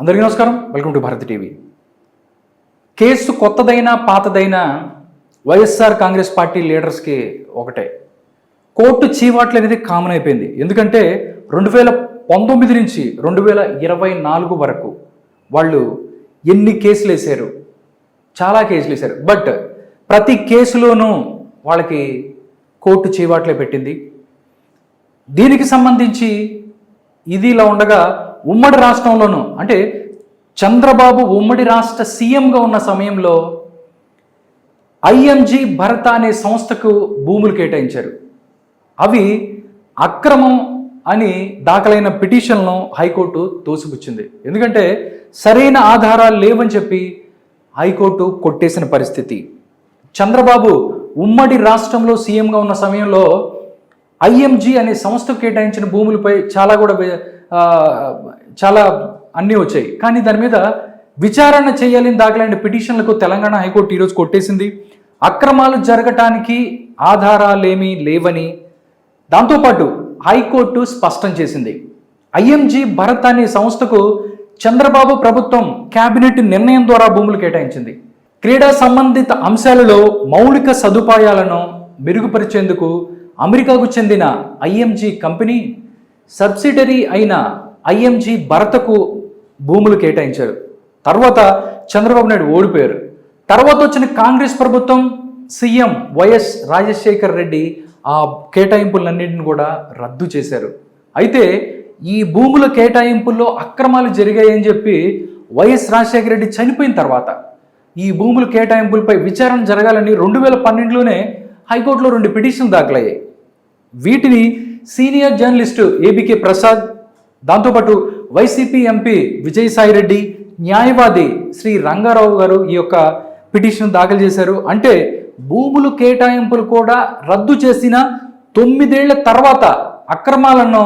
అందరికీ నమస్కారం. Welcome to Bharat TV case కొత్తదైనా పాతదైనా వైఎస్ఆర్ కాంగ్రెస్ పార్టీ లీడర్స్కి ఒకటే. కోర్టు చీవాట్లు అనేది కామన్ అయిపోయింది. ఎందుకంటే రెండు వేల పంతొమ్మిది నుంచి రెండు వేల ఇరవై నాలుగు వరకు వాళ్ళు ఎన్ని కేసులు వేశారు? చాలా కేసులు వేశారు. బట్ ప్రతి కేసులోనూ వాళ్ళకి కోర్టు చీవాట్లే పెట్టింది. దీనికి సంబంధించి ఇది ఇలా ఉండగా ఉమ్మడి రాష్ట్రంలోనూ అంటే చంద్రబాబు ఉమ్మడి రాష్ట్ర సీఎంగా ఉన్న సమయంలో ఐఎంజీ భరత అనే సంస్థకు భూములు కేటాయించారు. అవి అక్రమం అని దాఖలైన పిటిషన్లను హైకోర్టు తోసిపుచ్చింది. ఎందుకంటే సరైన ఆధారాలు లేవని చెప్పి హైకోర్టు కొట్టేసిన పరిస్థితి. చంద్రబాబు ఉమ్మడి రాష్ట్రంలో సీఎంగా ఉన్న సమయంలో ఐఎంజీ అనే సంస్థకు కేటాయించిన భూములపై చాలా కూడా చాలా అన్నీ వచ్చాయి. కానీ దాని మీద విచారణ చేయాలని దాఖలైన పిటిషన్లకు తెలంగాణ హైకోర్టు ఈరోజు కొట్టేసింది. అక్రమాలు జరగటానికి ఆధారాలేమీ లేవని దాంతోపాటు హైకోర్టు స్పష్టం చేసింది. ఐఎంజీ భరత్ అనే సంస్థకు చంద్రబాబు ప్రభుత్వం కేబినెట్ నిర్ణయం ద్వారా భూములు కేటాయించింది. క్రీడా సంబంధిత అంశాలలో మౌలిక సదుపాయాలను మెరుగుపరిచేందుకు అమెరికాకు చెందిన ఐఎంజీ కంపెనీ సబ్సిడరీ అయిన ఐఎంజీ భరతకు భూములు కేటాయించారు. తర్వాత చంద్రబాబు నాయుడు ఓడిపోయారు. తర్వాత వచ్చిన కాంగ్రెస్ ప్రభుత్వం సీఎం వైఎస్ రాజశేఖర్ రెడ్డి ఆ కేటాయింపులన్నింటిని కూడా రద్దు చేశారు. అయితే ఈ భూముల కేటాయింపుల్లో అక్రమాలు జరిగాయని చెప్పి వైఎస్ రాజశేఖర రెడ్డి చనిపోయిన తర్వాత ఈ భూముల కేటాయింపులపై విచారణ జరగాలని రెండు వేల పన్నెండులోనే హైకోర్టులో రెండు పిటిషన్లు దాఖలయ్యాయి. వీటిని సీనియర్ జర్నలిస్టు ఏబికే ప్రసాద్ దాంతోపాటు వైసీపీ ఎంపీ విజయసాయి రెడ్డి న్యాయవాది శ్రీ రంగారావు గారు ఈ యొక్క పిటిషన్ దాఖలు చేశారు. అంటే భూములు కేటాయింపులు కూడా రద్దు చేసిన తొమ్మిదేళ్ళ తర్వాత అక్రమాలను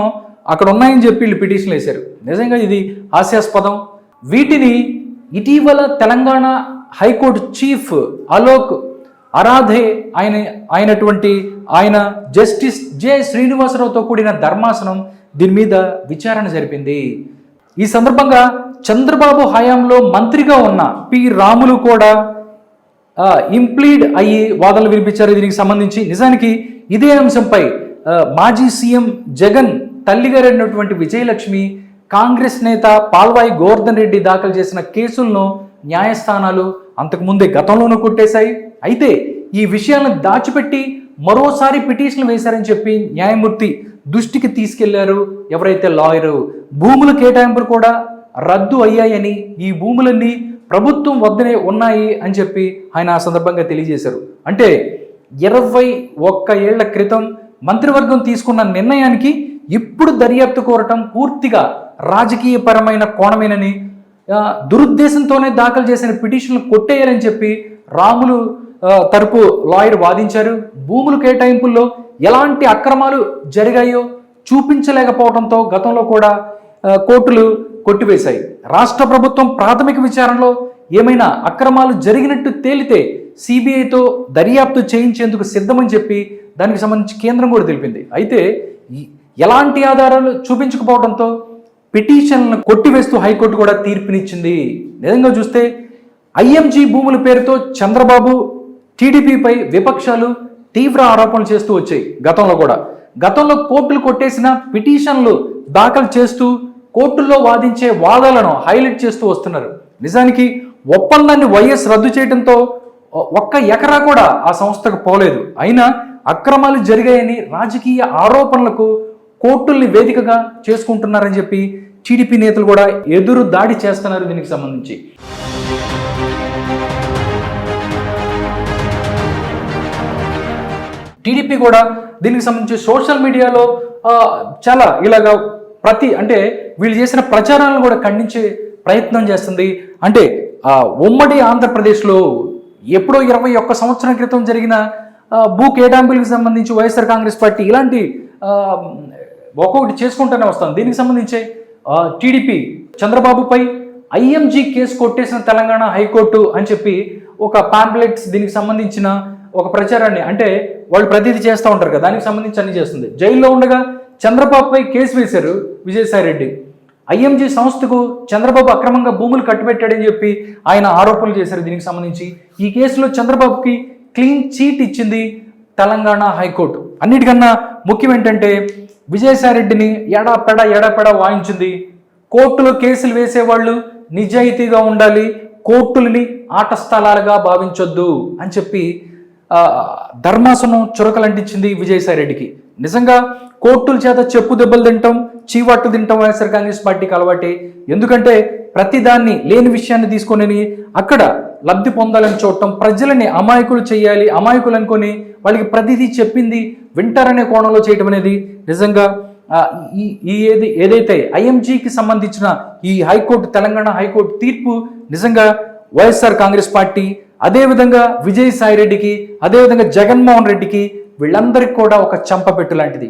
అక్కడ ఉన్నాయని చెప్పి వీళ్ళు పిటిషన్లు వేశారు. నిజంగా ఇది హాస్యాస్పదం. వీటిని ఇటీవల Telangana high court chief Alok Aradhe ఆయన అయినటువంటి ఆయన జస్టిస్ జె శ్రీనివాసరావుతో కూడిన ధర్మాసనం దీని మీద విచారణ జరిపింది. ఈ సందర్భంగా చంద్రబాబు హయాంలో మంత్రిగా ఉన్న పి రాములు కూడా ఇంప్లీడ్ అయ్యి వాదనలు వినిపించారు. దీనికి సంబంధించి నిజానికి ఇదే అంశంపై మాజీ సీఎం జగన్ తల్లిగారైనటువంటి విజయలక్ష్మి కాంగ్రెస్ నేత పాల్వాయి గోవర్ధన్ రెడ్డి దాఖలు చేసిన కేసులను న్యాయస్థానాలు అంతకుముందే గతంలోనూ కొట్టేశాయి. అయితే ఈ విషయాలను దాచిపెట్టి మరోసారి పిటిషన్లు వేశారని చెప్పి న్యాయమూర్తి దృష్టికి తీసుకెళ్ళారు ఎవరైతే లాయరు. భూముల కేటాయింపులు కూడా రద్దు అయ్యాయని ఈ భూములన్నీ ప్రభుత్వం వద్దనే ఉన్నాయి అని చెప్పి ఆయన ఆ సందర్భంగా తెలియజేశారు. అంటే ఇరవై ఒక్క ఏళ్ళ క్రితం మంత్రివర్గం తీసుకున్న నిర్ణయానికి ఇప్పుడు దర్యాప్తు కోరటం పూర్తిగా రాజకీయపరమైన కోణమేనని దురుద్దేశంతోనే దాఖలు చేసిన పిటిషన్లు కొట్టేయాలని చెప్పి రాములు తరపు లాయర్ వాదించారు. భూములు కేటాయింపుల్లో ఎలాంటి అక్రమాలు జరిగాయో చూపించలేకపోవడంతో గతంలో కూడా కోర్టులు కొట్టివేశాయి. రాష్ట్ర ప్రభుత్వం ప్రాథమిక విచారణలో ఏమైనా అక్రమాలు జరిగినట్టు తేలితే సిబిఐతో దర్యాప్తు చేయించేందుకు సిద్ధమని చెప్పి దానికి సంబంధించి కేంద్రం కూడా తెలిపింది. అయితే ఎలాంటి ఆధారాలు చూపించకపోవడంతో పిటిషన్లను కొట్టివేస్తూ హైకోర్టు కూడా తీర్పునిచ్చింది. నిజంగా చూస్తే ఐఎంజీ భూముల పేరుతో చంద్రబాబు టీడీపీపై విపక్షాలు తీవ్ర ఆరోపణలు చేస్తూ వచ్చాయి గతంలో కూడా. గతంలో కోర్టులు కొట్టేసిన పిటిషన్లు దాఖలు చేస్తూ కోర్టుల్లో వాదించే వాదాలను హైలైట్ చేస్తూ వస్తున్నారు. నిజానికి ఒప్పందాన్ని వైఎస్ రద్దు చేయడంతో ఒక్క ఎకరా కూడా ఆ సంస్థకు పోలేదు. అయినా అక్రమాలు జరిగాయని రాజకీయ ఆరోపణలకు కోర్టుల్ని వేదికగా చేసుకుంటున్నారని చెప్పి టీడీపీ నేతలు కూడా ఎదురు దాడి చేస్తున్నారు దీనికి సంబంధించి. టీడీపీ కూడా దీనికి సంబంధించి సోషల్ మీడియాలో చాలా ఇలాగా ప్రతి అంటే వీళ్ళు చేసిన ప్రచారాలను కూడా ఖండించే ప్రయత్నం చేస్తుంది. అంటే ఆ, ఉమ్మడి ఆంధ్రప్రదేశ్లో ఎప్పుడో ఇరవై ఒక్క సంవత్సరం క్రితం జరిగిన భూ కేటాంపులకు సంబంధించి వైఎస్ఆర్ కాంగ్రెస్ పార్టీ ఇలాంటి ఒక్కొక్కటి చేసుకుంటూనే వస్తాం దీనికి సంబంధించి టీడీపీ చంద్రబాబుపై ఐఎంజీ కేసు కొట్టేసిన తెలంగాణ హైకోర్టు అని చెప్పి ఒక పాంప్లెట్స్ దీనికి సంబంధించిన ఒక ప్రచారాన్ని అంటే వాళ్ళు ప్రతిదీ చేస్తూ ఉంటారు కదా దానికి సంబంధించి అన్ని చేస్తుంది. జైల్లో ఉండగా చంద్రబాబుపై కేసు వేశారు విజయసాయి రెడ్డి ఐఎంజీ సంస్థకు చంద్రబాబు అక్రమంగా భూములు కట్టుబెట్టాడని చెప్పి ఆయన ఆరోపణలు చేశారు దీనికి సంబంధించి. ఈ కేసులో చంద్రబాబుకి క్లీన్ చీట్ ఇచ్చింది తెలంగాణ హైకోర్టు. అన్నిటికన్నా ముఖ్యం ఏంటంటే విజయసాయిరెడ్డిని ఎడాపెడ ఎడాపెడ వాయించింది. కోర్టులో కేసులు వేసేవాళ్ళు నిజాయితీగా ఉండాలి కోర్టులని ఆట స్థలాలుగా భావించొద్దు అని చెప్పి ధర్మాసనం చురకలంటించింది విజయసాయిరెడ్డికి. నిజంగా కోర్టుల చేత చెప్పు దెబ్బలు తింటాం చీవాట్లు తింటాం వైఎస్ఆర్ కాంగ్రెస్ పార్టీకి అలవాటే. ఎందుకంటే ప్రతిదాన్ని లేని విషయాన్ని తీసుకొని అక్కడ లబ్ధి పొందాలని చూడటం ప్రజలని అమాయకులు చేయాలి అమాయకులు అనుకొని వాళ్ళకి ప్రతిదీ చెప్పింది వింటారనే కోణంలో చేయటం అనేది నిజంగా ఈ ఈ ఏది ఏదైతే ఐఎంజీకి సంబంధించిన ఈ హైకోర్టు తెలంగాణ హైకోర్టు తీర్పు నిజంగా వైఎస్ఆర్ కాంగ్రెస్ పార్టీ అదేవిధంగా విజయసాయి రెడ్డికి అదేవిధంగా జగన్మోహన్ రెడ్డికి వీళ్ళందరికీ కూడా ఒక చంపపెట్టు లాంటిది